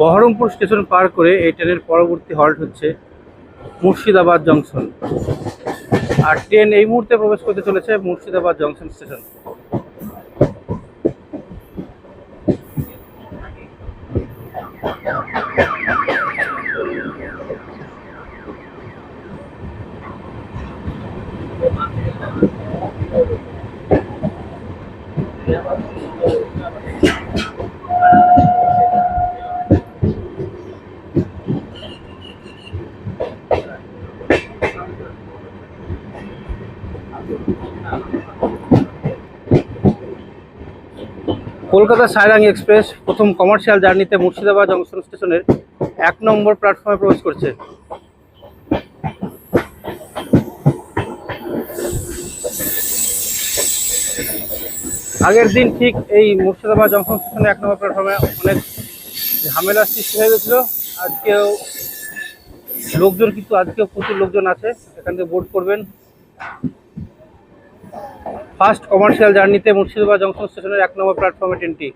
Baharampur station পার করে এই ট্রেনের পরবর্তী হল্ট হচ্ছে মুর্শিদাবাদ জংশন। আর ট্রেন এই মুহূর্তে প্রবেশ করতে চলেছে Murshidabad junction station. Kolkata Sairang express প্রথম কমার্শিয়াল জার্নিতে মুর্শিদাবাদ জংশন স্টেশনের এক নম্বর প্ল্যাটফর্মে প্রবেশ করছে। আগের দিন ঠিক এই মুর্শিদাবাদ জংশন স্টেশনে এক নম্বর প্ল্যাটফর্মে অনেক ঝামেলার সৃষ্টি হয়ে গেছিল। আজকেও লোকজন কিন্তু, আজকেও প্রচুর লোকজন আছে। এখান থেকে বোর্ড করবেন। ফার্স্ট কমার্শিয়াল জার্নিতে মুর্শিদাবাদ জংশন স্টেশনের এক নম্বর প্ল্যাটফর্মে ট্রেনটি।